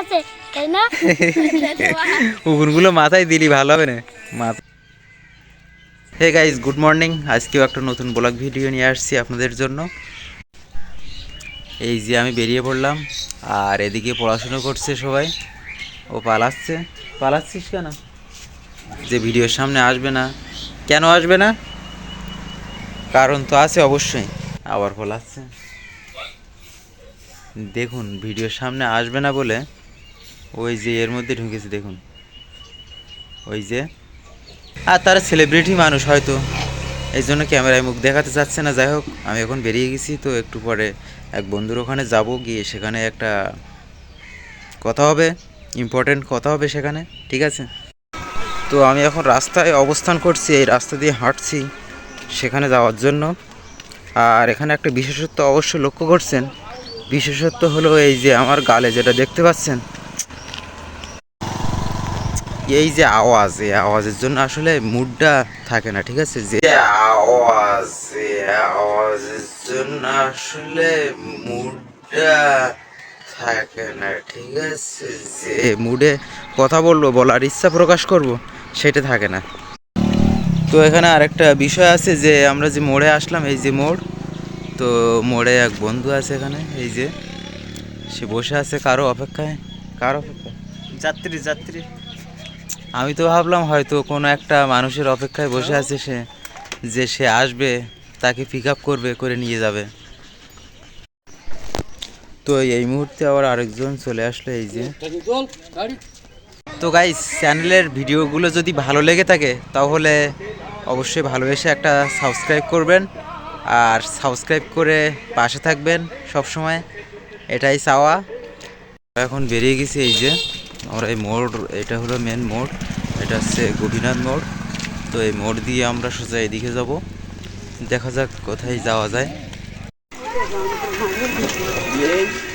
আছে উগুনগুলো মাথায় দিলি, ভালো হবে না? হে গাইজ গুড মর্নিং আজকেও একটা নতুন ব্লগ ভিডিও নিয়ে আসছি আপনাদের জন্য। এই যে আমি বেরিয়ে পড়লাম, আর এদিকে পড়াশুনো করছে সবাই। ও পালাচ্ছে। পালাচ্ছিস কেন? যে ভিডিওর সামনে আসবে না। কেন আসবে না? কারণ তো আছে অবশ্যই। আবার পলাচ্ছে। দেখুন, ভিডিওর সামনে আসবে না বলে ওই যে এর মধ্যে ঢুকেছে, দেখুন। ওই যে, আর তারা সেলিব্রিটি মানুষ হয়তো। এই জন্য ক্যামেরায় মুখ দেখাতে চাচ্ছে না, যাই হোক, আমি এখন বেরিয়ে গেছি, তো একটু পরে এক বন্ধুর ওখানে যাব, গিয়ে সেখানে একটা কথা হবে ইম্পর্টেন্ট কথা হবে সেখানে, ঠিক আছে? তো আমি এখন রাস্তায় অবস্থান করছি, এই রাস্তা দিয়ে হাঁটছি সেখানে যাওয়ার জন্য। আর এখানে একটা বিশেষত্ব অবশ্য লক্ষ্য করছেন বিশেষত্ব হলো এই যে আমার গালে যেটা দেখতে পাচ্ছেন? এই যে আওয়াজ, এই আওয়াজের জন্য আসলে মুডটা থাকে না, ঠিক আছে? যে আওয়াজ আওয়াজের জন্য আসলে মুডটা থাকে না, ঠিক আছে? যে মুডে কথা বলব, বলার ইচ্ছা প্রকাশ করব, সেটা থাকে না। তো এখানে আরেকটা বিষয় আছে যে আমরা যে মোড়ে আসলাম, এই যে মোড় তো মোড়ে এক বন্ধু আছে এখানে এই যে। সে বসে আছে কারও অপেক্ষায়? কার অপেক্ষায়? যাত্রী যাত্রী। আমি তো ভাবলাম হয়তো কোনো একটা মানুষের অপেক্ষায় বসে আছে সে যে সে আসবে তাকে পিক আপ করবে করে নিয়ে যাবে। তো এই মুহূর্তে আবার আরেকজন চলে আসলো এই যে। তো গাইস চ্যানেলের ভিডিওগুলো যদি ভালো লেগে থাকে তাহলে অবশ্যই ভালোবেসে একটা সাবস্ক্রাইব করবেন। আর সাবস্ক্রাইব করে পাশে থাকবেন সব সময় এটাই চাওয়া। এখন বেরিয়ে গেছি এই যে আমরা এই মোড় এটা হলো মেন মোড় এটা হচ্ছে গোপীনাথ মোড়। তো এই মোড় দিয়ে আমরা সোজা এদিকে যাব। দেখা যাক কোথায় যাওয়া যায়।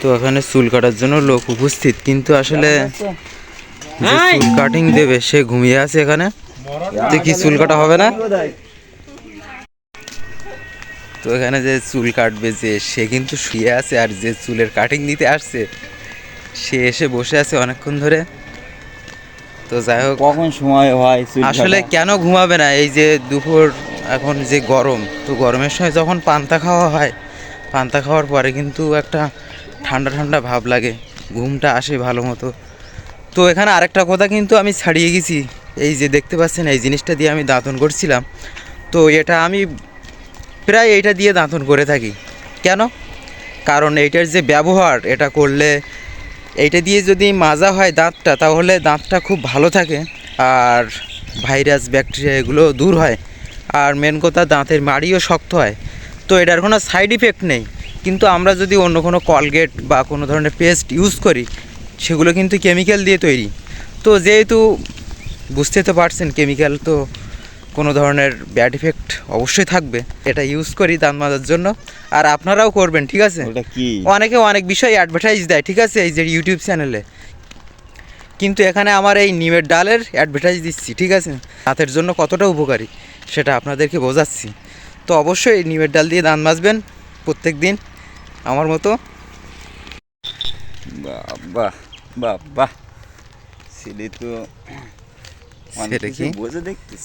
তো এখানে চুল কাটার জন্য লোক উপস্থিত কিন্তু আসলে চুল কাটিং দেবে সে ঘুমিয়ে আছে এখানে। কি চুল কাটা হবে না? তো এখানে যে চুল কাটবে যে সে কিন্তু শুয়ে আছে আর যে চুলের কাটিং দিতে আসছে সে এসে বসে আছে অনেকক্ষণ ধরে। তো যাই হোক কখন সময় হয় আসলে কেন ঘুমাবে না? এই যে দুপুর এখন যে গরম তো গরমের সময় যখন পান্তা খাওয়া হয় পান্তা খাওয়ার পরে কিন্তু একটা ঠান্ডা ঠান্ডা ভাব লাগে ঘুমটা আসে ভালো মতো। তো এখানে আরেকটা কথা কিন্তু আমি ছাড়িয়ে গেছি। এই যে দেখতে পাচ্ছেন এই জিনিসটা দিয়ে আমি দাঁতন করছিলাম। তো এটা আমি প্রায় এইটা দিয়ে দাঁতন করে থাকি। কেন? কারণ এইটার যে ব্যবহার, এটা করলে এইটা দিয়ে যদি মাজা হয় দাঁতটা, তাহলে দাঁতটা খুব ভালো থাকে আর ভাইরাস, ব্যাকটেরিয়া এগুলো দূর হয়। আর মেন কথা, দাঁতের মাড়িও শক্ত হয়। তো এটার কোনো সাইড ইফেক্ট নেই। কিন্তু আমরা যদি অন্য কোনো কলগেট বা কোনো ধরনের পেস্ট ইউজ করি, সেগুলো কিন্তু কেমিক্যাল দিয়ে তৈরি। তো যেহেতু বুঝতে তো পারছেন কেমিক্যাল তো কোনো ধরনের ব্যাড ইফেক্ট অবশ্যই থাকবে। এটা ইউজ করি দাঁত মাজার জন্য। আর আপনারাও করবেন ঠিক আছে? অনেকে অনেক বিষয় অ্যাডভার্টাইজ দেয় ঠিক আছে? এই যে ইউটিউব চ্যানেলে কিন্তু এখানে আমার এই নিমের ডালের অ্যাডভার্টাইজ দিচ্ছি ঠিক আছে? দাঁতের জন্য কতটা উপকারী সেটা আপনাদেরকে বোঝাচ্ছি। তো অবশ্যই নিমের ডাল দিয়ে দাঁত মাজবেন প্রত্যেক দিন আমার মতো। ছেলে তো অনেক ছেলে কি? বোঝে দেখতিস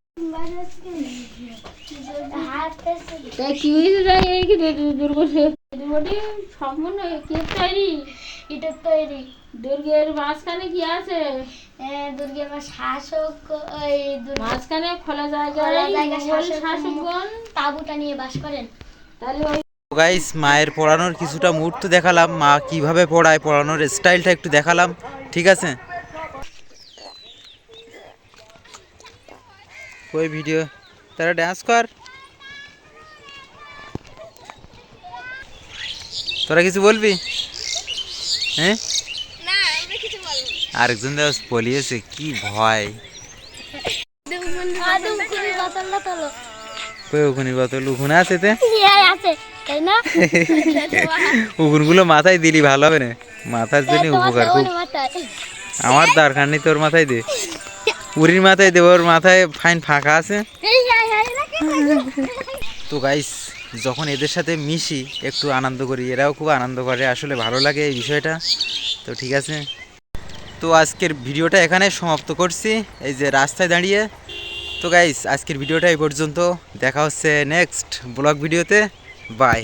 তৈরি ইটের তৈরি দুর্গের মাঝখানে কি আছে শাসক মাঝখানে খোলা মায়ের পড়ানোর কিছুটা মুহূর্ত দেখালাম, মা কীভাবে পড়ায়, পড়ানোর স্টাইলটা একটু দেখালাম, ঠিক আছে? ওই ভিডিও। তারা ড্যান্স কর। তোরা কিছু বলবি? হ্যাঁ? আরেকজন বলিয়েছে কি ভয়। উকুনির বোতল উকুন আছে তে? না? উকুনগুলো মাথায় দিলি ভালো হবে না। মাথার জন্য উপকার খুব। আমার দরকার নেই তোর মাথায় দে। উরির মাথায় দে ওর মাথায় ফাইন ফাঁকা আছে। তো গাইস যখন এদের সাথে মিশি একটু আনন্দ করি। এরাও খুব আনন্দ করে আসলে ভালো লাগে এই বিষয়টা। তো ঠিক আছে। তো আজকের ভিডিওটা এখানে সমাপ্ত করছি। এই যে রাস্তায় দাঁড়িয়ে। তো গাইস আজকের ভিডিওটা এই পর্যন্ত। দেখা হচ্ছে নেক্সট ব্লগ ভিডিওতে। বাই